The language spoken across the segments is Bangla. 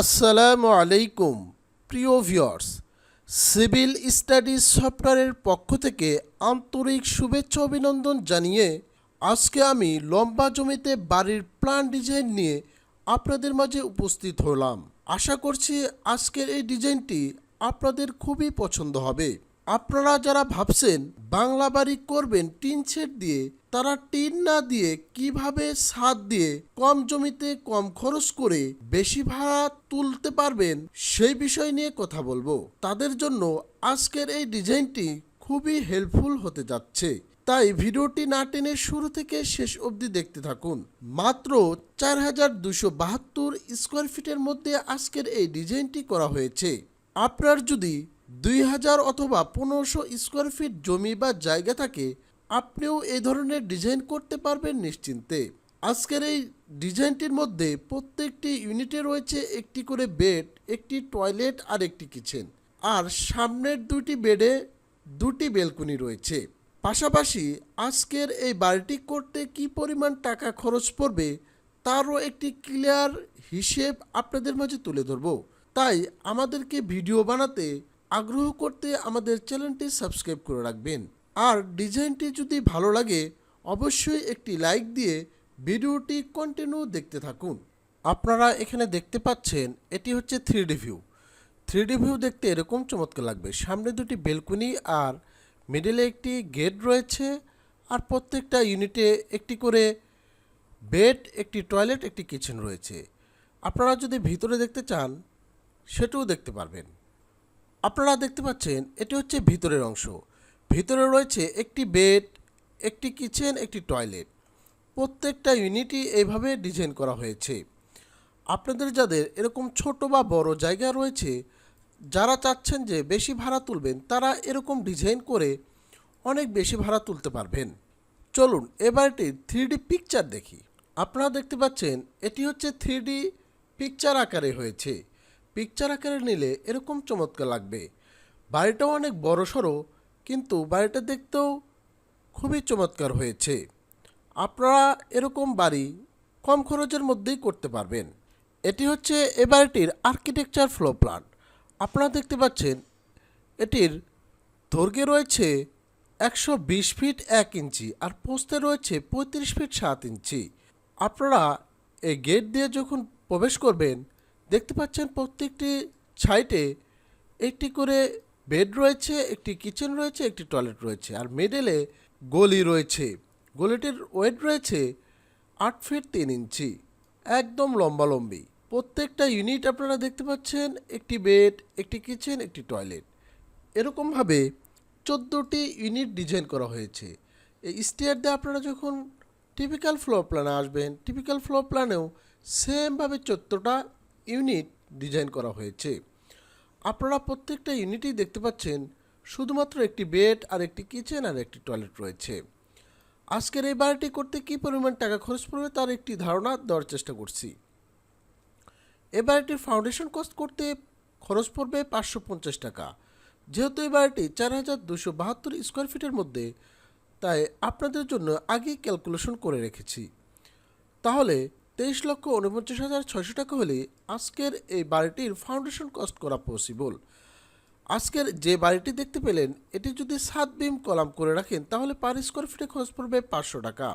আসসালামু আলাইকুম, প্রিয় ভিউয়ার্স সিভিল স্টাডিজ সফটওয়্যারের পক্ষ থেকে আন্তরিক শুভেচ্ছা অভিনন্দন জানিয়ে আজকে আমি লম্বা জমিতে বাড়ির প্ল্যান ডিজাইন নিয়ে আপনাদের মাঝে উপস্থিত হলাম। আশা করছি আজকের এই ডিজাইনটি আপনাদের খুবই পছন্দ হবে। আপনারা যারা ভাবছেন বাংলা বাড়ি করবেন টিন শেড দিয়ে, তারা টিন না দিয়ে কীভাবে সাদ দিয়ে কম জমিতে কম খরচ করে বেশি ভাড়া তুলতে পারবেন সেই বিষয় নিয়ে কথা বলব। তাদের জন্য আজকের এই ডিজাইনটি খুবই হেল্পফুল হতে যাচ্ছে। তাই ভিডিওটি না টেনে শুরু থেকে শেষ অবধি দেখতে থাকুন। মাত্র চার হাজার দুশো বাহাত্তর স্কোয়ার ফিটের মধ্যে আজকের এই ডিজাইনটি করা হয়েছে। আপনার যদি দুই হাজার অথবা পনেরোশো স্কোয়ার ফিট জমি বা জায়গা থাকে, আপনিও এই ধরনের ডিজাইন করতে পারবেন নিশ্চিন্তে। আজকের এই ডিজাইনটির মধ্যে প্রত্যেকটি ইউনিটে রয়েছে একটি করে বেড, একটি টয়লেট আর একটি কিচেন। আর সামনের দুটি বেডে দুটি বেলকনি রয়েছে। পাশাপাশি আজকের এই বাড়িটি করতে কি পরিমাণ টাকা খরচ পড়বে, তারও একটি ক্লিয়ার হিসেব আপনাদের মাঝে তুলে ধরব। তাই আমাদেরকে ভিডিও বানাতে আগ্রহ করতে আমাদের চ্যানেলটি সাবস্ক্রাইব করে রাখবেন। আর ডিজাইনটি যদি ভালো লাগে, অবশ্যই একটি লাইক দিয়ে ভিডিওটি কন্টিনিউ দেখতে থাকুন। আপনারা এখানে দেখতে পাচ্ছেন, এটি হচ্ছে three D view three D view দেখতে এরকম চমৎকার লাগবে। সামনে দুটি বেলকনি আর মিডলে একটি গেট রয়েছে আর প্রত্যেকটা ইউনিটে একটি করে বেড একটি টয়লেট একটি কিচেন রয়েছে। আপনারা যদি ভিতরে দেখতে চান, সেটাও দেখতে পারবেন। আপনারা দেখতে পাচ্ছেন, এটি হচ্ছে ভিতরের অংশ। ভিতরে রয়েছে একটি বেড, একটি কিচেন, একটি টয়লেট। প্রত্যেকটা ইউনিটই এইভাবে ডিজাইন করা হয়েছে। আপনাদের যাদের এরকম ছোট বা বড় জায়গা রয়েছে, যারা চাচ্ছেন যে বেশি ভাড়া তুলবেন, তারা এরকম ডিজাইন করে অনেক বেশি ভাড়া তুলতে পারবেন। চলুন এবারটি থ্রি পিকচার দেখি। আপনারা দেখতে পাচ্ছেন, এটি হচ্ছে থ্রি পিকচার আকারে হয়েছে। পিকচার আকারে নিলে এরকম চমৎকার লাগবে। বাড়িটাও অনেক বড় সড়ো, কিন্তু বাড়িটা দেখতেও খুবই চমৎকার হয়েছে। আপনারা এরকম বাড়ি কম খরচের মধ্যেই করতে পারবেন। এটি হচ্ছে এ বাড়িটির আর্কিটেকচার ফ্লো প্ল্যান আপনারা দেখতে পাচ্ছেন, এটির দৈর্ঘ্যে রয়েছে একশো বিশ ফিট এক ইঞ্চি আর পোস্তে রয়েছে পঁয়ত্রিশ ফিট সাত ইঞ্চি। আপনারা এই গেট দিয়ে যখন প্রবেশ করবেন দেখতে পাচ্ছেন প্রত্যেকটি সাইটে একটি করে বেড রয়েছে, একটি কিচেন রয়েছে, একটি টয়লেট রয়েছে। আর মিডলে গলি রয়েছে। গলিটির ওয়েট রয়েছে আট ফিট তিন ইঞ্চি। একদম লম্বালম্বি। প্রত্যেকটা ইউনিট আপনারা দেখতে পাচ্ছেন, একটি বেড, একটি কিচেন, একটি টয়লেট। এরকমভাবে চোদ্দোটি ইউনিট ডিজাইন করা হয়েছে। এই স্টেয়ার দিয়ে আপনারা যখন টিপিক্যাল ফ্লোর প্ল্যানে আসবেন, টিপিক্যাল ফ্লোর প্ল্যানেও সেমভাবে চোদ্দোটা ইউনিট ডিজাইন করা হয়েছে। আপনারা প্রত্যেকটা ইউনিটই দেখতে পাচ্ছেন, শুধুমাত্র একটি বেড আর একটি কিচেন আর একটি টয়লেট রয়েছে। আজকের এই বাড়িটি করতে কী পরিমাণ টাকা খরচ পড়বে তার একটি ধারণা দেওয়ার চেষ্টা করছি। এ বাড়িটির ফাউন্ডেশন কস্ট করতে খরচ পড়বে পাঁচশো পঞ্চাশ টাকা। যেহেতু এই বাড়িটি চার হাজার দুশো বাহাত্তর স্কোয়ার ফিটের মধ্যে, তাই আপনাদের জন্য আগেই ক্যালকুলেশন করে রেখেছি। তাহলে তেইশ লক্ষ উনপঞ্চাশ হাজার ছয়শো টাকা হলে আজকের এই বাড়িটির ফাউন্ডেশন কস্ট করা পসিবল। আজকের যে বাড়িটি দেখতে পেলেন, এটি যদি সাত বিম কলাম করে রাখেন, তাহলে পার স্কোয়ার ফিটে খরচ পড়বে পাঁচশো টাকা।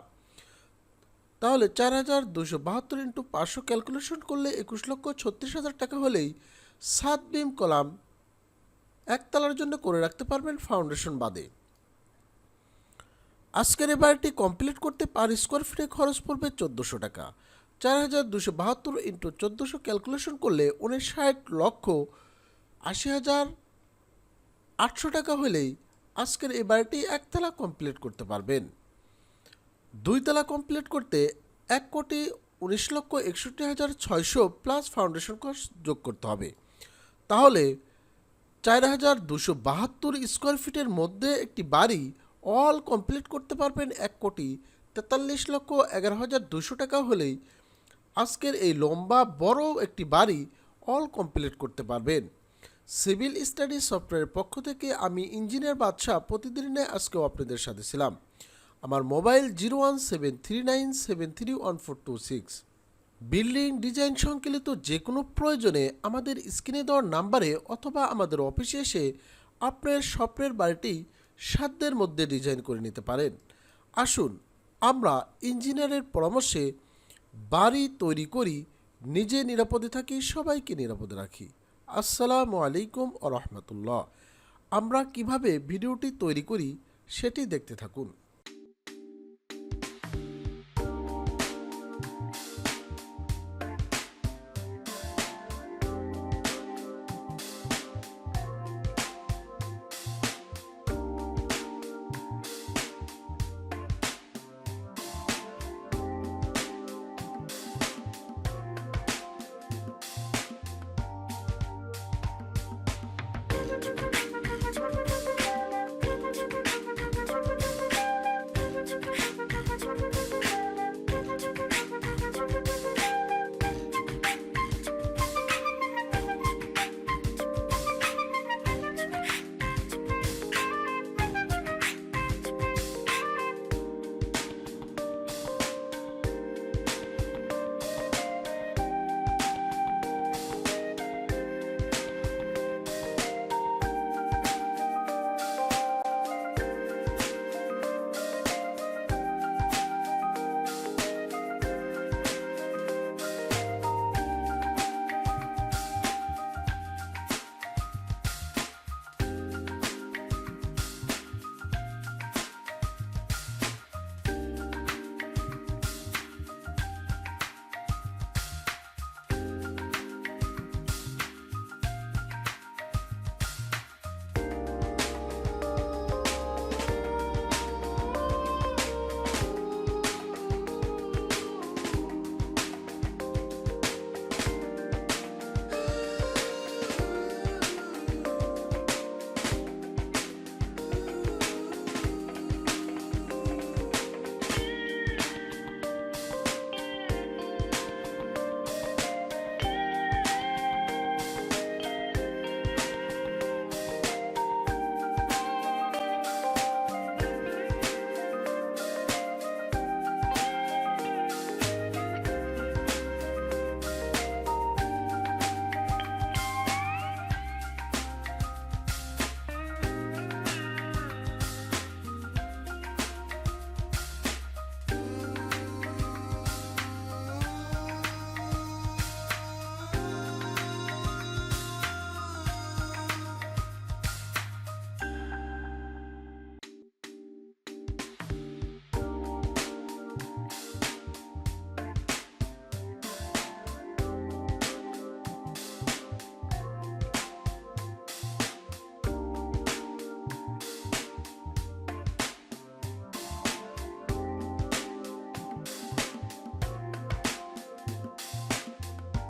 তাহলে চার হাজার দুশো বাহাত্তর ইন্টু পাঁচশো ক্যালকুলেশন করলে একুশ লক্ষ ছত্রিশ হাজার টাকা হলেই সাত বিম কলাম একতলার জন্য করে রাখতে পারবেন ফাউন্ডেশন বাদে। আজকের এই বাড়িটি কমপ্লিট করতে পার স্কোয়ার ফিটে খরচ পড়বে চোদ্দোশো টাকা। চার হাজার দুশো বাহাত্তর ইন্টু চোদ্দোশো ক্যালকুলেশন করলে উনষাট লক্ষ আশি হাজার আটশো টাকা হলেই আজকের এই বাড়িটি একতলা কমপ্লিট করতে পারবেন। দুই তলা কমপ্লিট করতে এক কোটি উনিশ লক্ষ একষট্টি হাজার ছয়শো প্লাস ফাউন্ডেশন কস্ট যোগ করতে হবে। তাহলে চার হাজার দুশো বাহাত্তর স্কোয়ার ফিটের মধ্যে একটি বাড়ি অল কমপ্লিট করতে পারবেন এক কোটি তেতাল্লিশ লক্ষ এগারো হাজার দুশো টাকা হলেই আজকের এই লম্বা, বড় একটি বাড়ি অল কমপ্লিট করতে পারবেন। সিভিল স্টাডি সফটওয়্যারের পক্ষ থেকে আমি ইঞ্জিনিয়ার বাদশাহ প্রতিদিনে আজকেও আপনাদের সাথে ছিলাম। আমার mobile zero one seven three nine seven three one four two six. Building design সংকলিত যে কোনো প্রয়োজনে আমাদের স্ক্রিনে দেওয়ার নাম্বারে অথবা আমাদের অফিসে এসে আপনার স্বপ্নের বাড়িটি সাধ্যের মধ্যে ডিজাইন করে নিতে পারেন। আসুন, আমরা ইঞ্জিনিয়ারের পরামর্শে বাড়ি তৈরি করি, নিজে নিরাপদে থাকি, সবাইকে নিরাপদে রাখি। আসসালামু আলাইকুম ও রহমতুল্লাহ। আমরা কীভাবে ভিডিওটি তৈরি করি, সেটি দেখতে থাকুন।